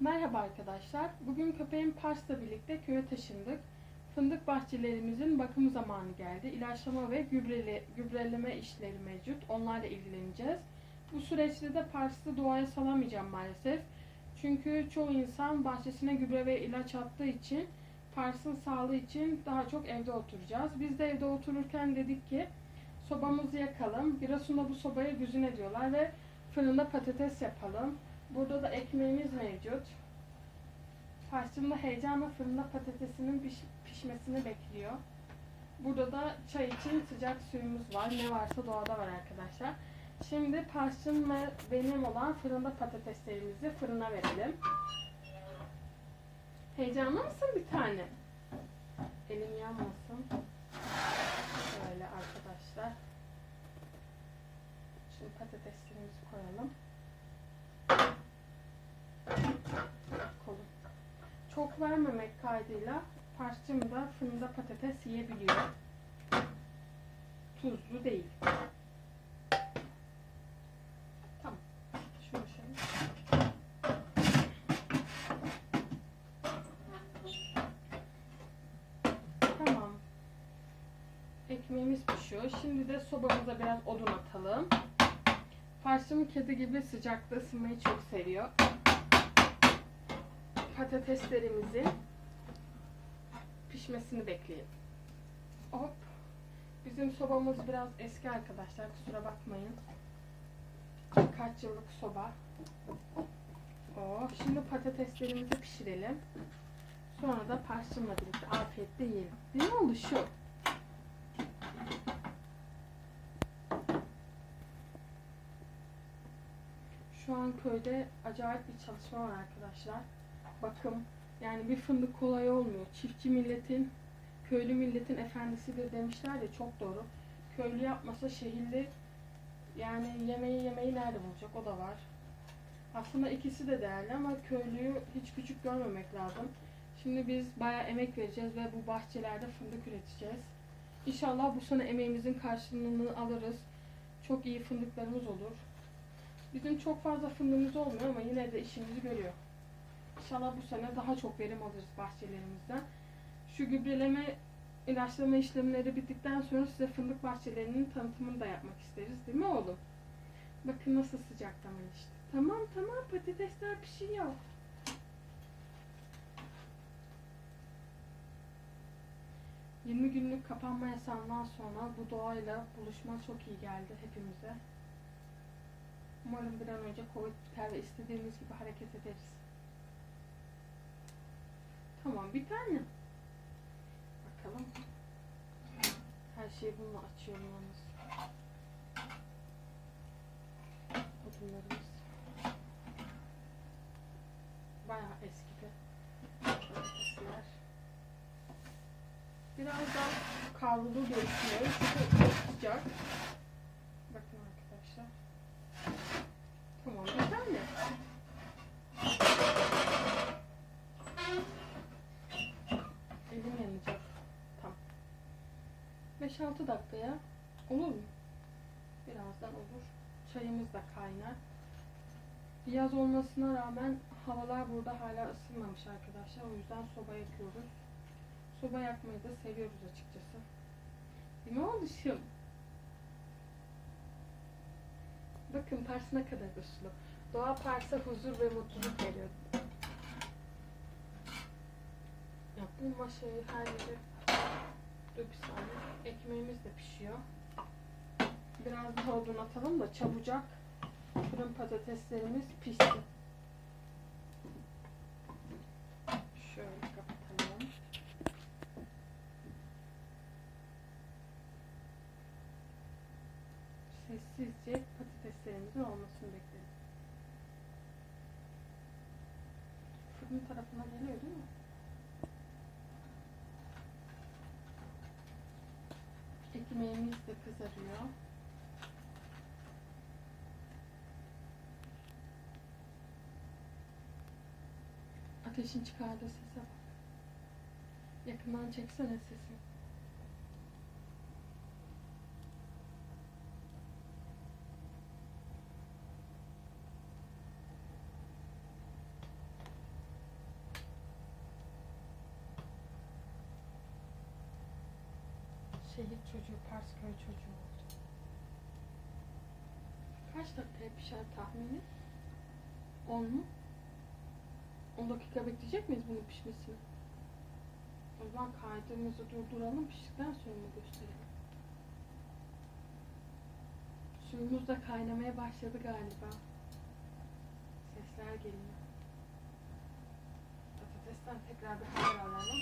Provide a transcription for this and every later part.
Merhaba arkadaşlar. Bugün köpeğim Pars'la birlikte köye taşındık. Fındık bahçelerimizin bakım zamanı geldi. İlaçlama ve gübreli, gübreleme işleri mevcut. Onlarla ilgileneceğiz. Bu süreçte de Pars'ı doğaya salamayacağım maalesef. Çünkü çoğu insan bahçesine gübre ve ilaç attığı için Pars'ın sağlığı için daha çok evde oturacağız. Biz de evde otururken dedik ki sobamızı yakalım. Giresun'da bu sobaya güzün ediyorlar ve fırında patates yapalım. Burada da ekmeğimiz mevcut. Pars'cığım da heyecanla fırında patatesinin piş- pişmesini bekliyor. Burada da çay için sıcak suyumuz var. Ne varsa doğada var arkadaşlar. Şimdi Pars'cığım ve benim olan fırında patateslerimizi fırına verelim. Heyecanlı mısın bir tane? Elim yanmasın. Şöyle arkadaşlar. Şimdi patateslerimizi koyalım. Kolum. Vermemek kaydıyla Pars'cığım da fırında patates yiyebiliyor. Tuzlu değil. Tamam. Şunu şöyle. Tamam. Ekmeğimiz pişiyor. Şimdi de sobamıza biraz odun atalım. Pars'cığım kedi gibi sıcakta ısınmayı çok seviyor. Patateslerimizin pişmesini bekleyelim. Hop. Bizim sobamız biraz eski arkadaşlar. Kusura bakmayın. Kaç yıllık soba. Oh, şimdi patateslerimizi pişirelim. Sonra da parçamla birlikte afiyetle yiyelim. Ne oldu şu? Şu an köyde acayip bir çalışma var arkadaşlar. Bakım yani bir fındık kolay olmuyor. Çiftçi milletin, köylü milletin efendisidir demişler ya çok doğru. Köylü yapmasa şehirli yani yemeği yemeği nerede bulacak o da var. Aslında ikisi de değerli ama köylüyü hiç küçük görmemek lazım. Şimdi biz bayağı emek vereceğiz ve bu bahçelerde fındık üreteceğiz. İnşallah bu sene emeğimizin karşılığını alırız. Çok iyi fındıklarımız olur. Bizim çok fazla fındığımız olmuyor ama yine de işimizi görüyor. İnşallah bu sene daha çok verim alırız bahçelerimizden. Şu gübreleme, ilaçlama işlemleri bittikten sonra size fındık bahçelerinin tanıtımını da yapmak isteriz değil mi oğlum? Bakın nasıl sıcaklama işte. Tamam tamam patatesler pişiyor. ...20 günlük kapanma yasağından sonra bu doğayla buluşma çok iyi geldi hepimize. Umarım bir an önce Covid biter ve istediğimiz gibi hareket ederiz. Tamam bir tane. Bakalım. Her şeyi bununla açıyorum yalnız. Odunlarımız. Bayağı eskidi. Patatesler. Biraz daha kavrulu görünüyor. Çok sıcak. Bakın arkadaşlar. Tamam bir tane. Elim yanacak. Tamam. 5-6 dakikaya olur mu? Birazdan olur. Çayımız da kaynar. Yaz olmasına rağmen havalar burada hala ısınmamış arkadaşlar. O yüzden soba yakıyoruz. Soba yakmayı da seviyoruz açıkçası. Değil mi oğluşum? Bakın Pars ne kadar uslu. Doğa Pars'a huzur ve mutluluk veriyor. Ya bu maşayı her yere... Bir saniye. Ekmeğimiz de pişiyor. Biraz daha odun atalım da çabucak fırın patateslerimiz pişsin. Şöyle kapatalım. Sessizce patateslerimizin olmasını bekleyelim. Fırın tarafına geliyor değil mi? Ekmeğimiz de kızarıyor. Ateşin çıkardığı sese bak. Yakından çeksene sesi. Kaç dakikaya pişer tahmini? 10 mu? 10 dakika bekleyecek miyiz bunun pişmesini? O zaman kaydımızı durduralım, piştikten sonra mı gösterelim? Suyumuz da kaynamaya başladı galiba. Sesler geliyor. Patatesten tekrar bir haber alalım.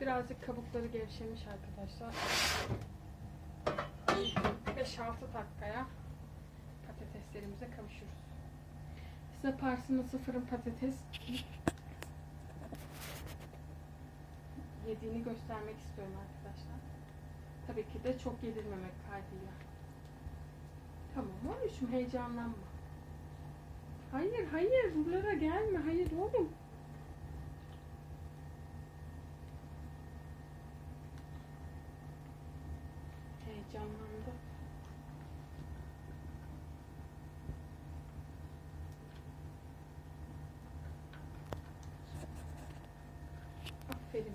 Birazcık kabukları gevşemiş arkadaşlar. 5-6 dakikaya patateslerimize kavuşuruz. Size Pars'ın fırın patates yediğini göstermek istiyorum arkadaşlar. Tabii ki de çok yedirmemek kaydıyla. Tamam oğlum heyecanlanma. Hayır hayır buralara gelme hayır oğlum. Heyecanlandı. Aferin.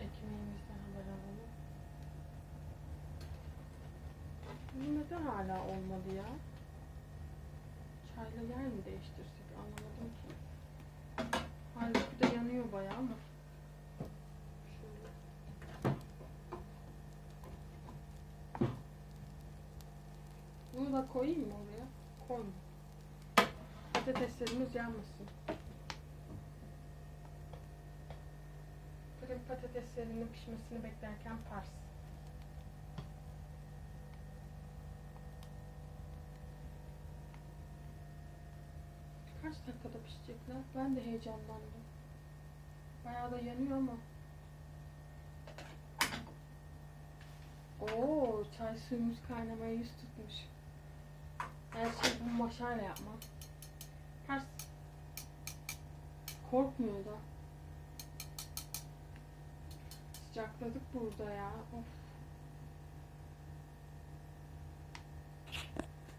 Ekmeğimizden haber alalım. Bu neden hala olmadı ya? Çayla yer mi değiştirsek anlamadım ki. Halbuki de yanıyor bayağı ama. Bunu da koyayım mı oraya? Koyma. Patateslerimiz yanmasın. Fırın patateslerinin pişmesini beklerken pars. Kaç dakikada pişecekler? Ben de heyecanlandım. Bayağı da yanıyor ama. Oo, çay suyumuz kaynamaya yüz tutmuş. Her şey bu maşayla yapmam. Ters. Korkmuyor da. Sıcakladık burada ya. Of.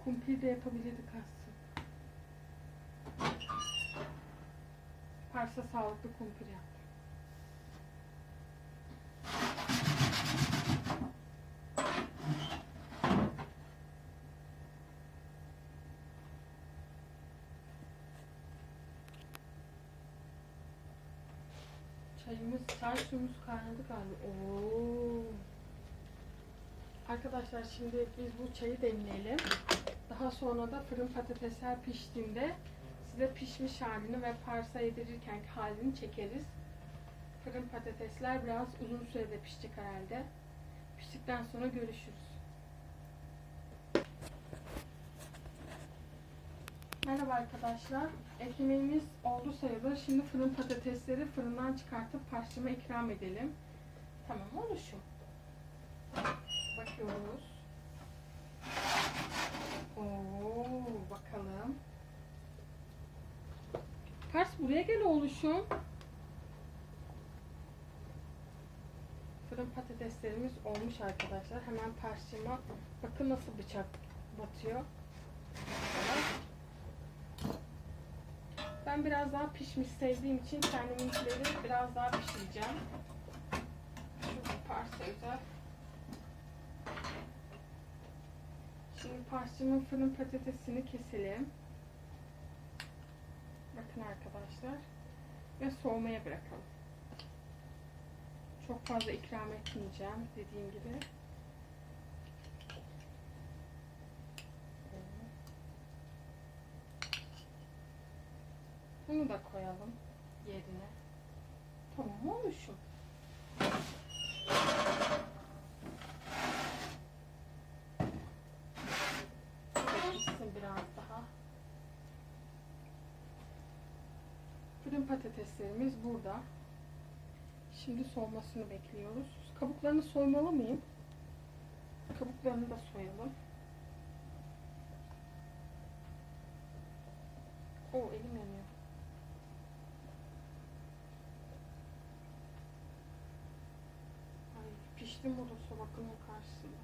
Kumpir de yapabilirdik aslında. Parsa sağlıklı kumpir yaptım. Çayımız, çay suyumuz kaynadı galiba. Oo. Arkadaşlar şimdi biz bu çayı demleyelim. Daha sonra da fırın patatesler piştiğinde size pişmiş halini ve parsa yedirirken halini çekeriz. Fırın patatesler biraz uzun sürede pişecek herhalde. Piştikten sonra görüşürüz. Merhaba arkadaşlar. Ekmeğimiz oldu sayılır. Şimdi fırın patatesleri fırından çıkartıp parçama ikram edelim. Tamam oluşum. Bakıyoruz. Oo, bakalım. Pars buraya gel oluşum. Fırın patateslerimiz olmuş arkadaşlar. Hemen parçama bakın nasıl bıçak batıyor. Ben biraz daha pişmiş sevdiğim için kendiminkileri biraz daha pişireceğim. Şu parça özel. Şimdi parçamın fırın patatesini keselim. Bakın arkadaşlar. Ve soğumaya bırakalım. Çok fazla ikram etmeyeceğim dediğim gibi. Bunu da koyalım yerine. Tamam mı oluşum? Pişsin biraz daha. Fırın patateslerimiz burada. Şimdi soğumasını bekliyoruz. Kabuklarını soymalı mıyım? Kabuklarını da soyalım. O elim yanıyor. Ay pişti da sobakının karşısında.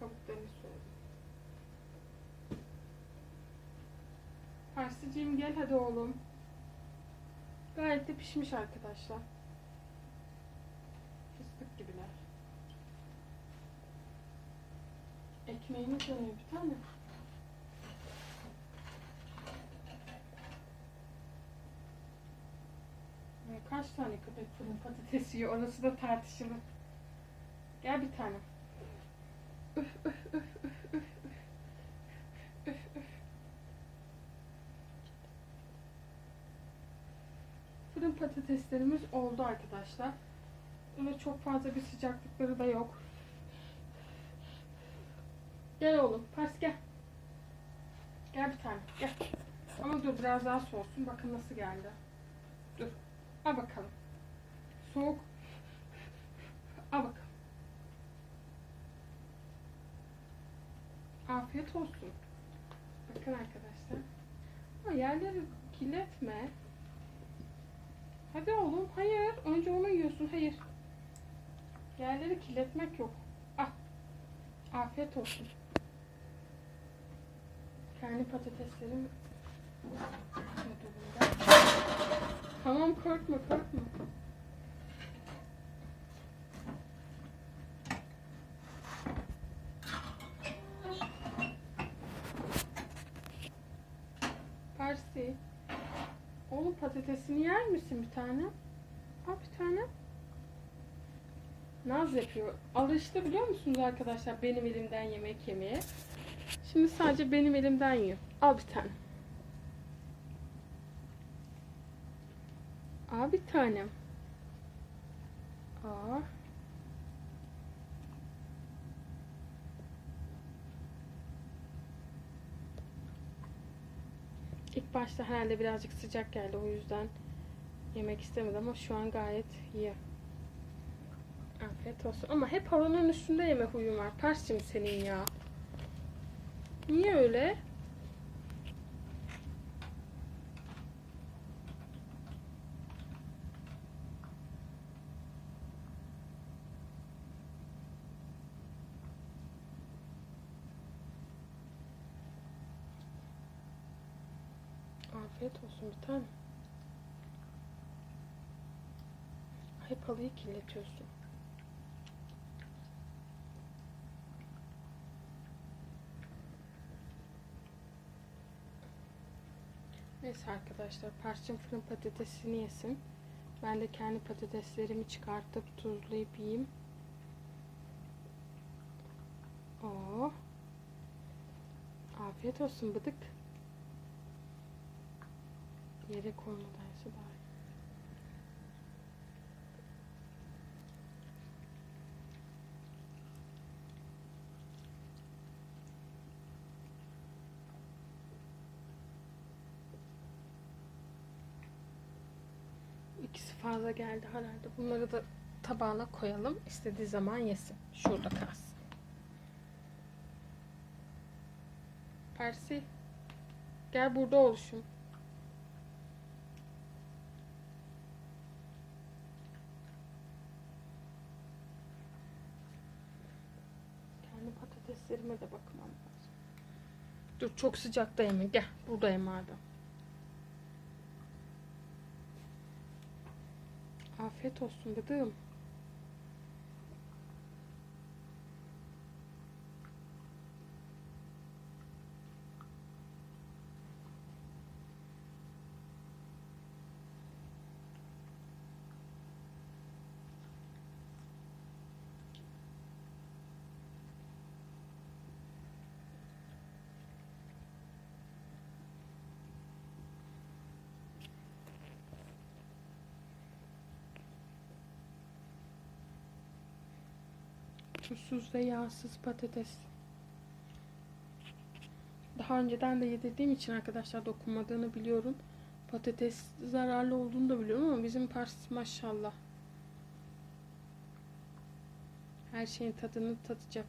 Kabuklarını Parsicim gel hadi oğlum. Gayet de pişmiş arkadaşlar. Fıstık gibiler. Ekmeğimiz yanıyor bir tane. Ee, Kaç tane köpek fırın patates yiyor orası da tartışılır. Gel bir tane. Üf, üf, üf, üf, üf, üf. Fırın patateslerimiz oldu arkadaşlar. Öyle çok fazla bir sıcaklıkları da yok. Gel oğlum, Pars gel. Gel bir tane, gel. Ama dur biraz daha soğusun. Bakın nasıl geldi. Dur. Al bakalım. Soğuk. Al bakalım. Afiyet olsun. Bakın arkadaşlar. Ama yerleri kirletme. Hadi oğlum. Hayır. Önce onu yiyorsun. Hayır. Yerleri kirletmek yok. Al. Afiyet olsun. Kendi patateslerim. Tamam korkma korkma. Parsi. Oğlum patatesini yer misin bir tane? Al bir tane. Naz yapıyor. Alıştı biliyor musunuz arkadaşlar benim elimden yemek yemeye. Şimdi sadece benim elimden yiyor. Al bir tane. Al bir tanem. Aa. Başta herhalde birazcık sıcak geldi o yüzden yemek istemedi ama şu an gayet iyi. Afiyet olsun. Ama hep halının üstünde yeme huyun var. Parsim senin ya. Niye öyle? Afiyet olsun bir tane. Hep halıyı kirletiyorsun. Neyse arkadaşlar parçam fırın patatesini yesin. Ben de kendi patateslerimi çıkartıp tuzlayıp yiyeyim. Oo. Afiyet olsun bıdık. Yere konmadaysa daha iyi. İkisi fazla geldi herhalde. Bunları da tabağına koyalım. İstediği zaman yesin. Şurada kalsın. Persi. Gel burada oluşum. Kendi patateslerime de bakmam lazım. Dur çok sıcakta yeme. Gel burada yeme abi. Afiyet olsun bıdığım. Tuzsuz ve yağsız patates. Daha önceden de yedirdiğim için arkadaşlar dokunmadığını biliyorum. Patates zararlı olduğunu da biliyorum ama bizim Pars maşallah. Her şeyin tadını tatacak.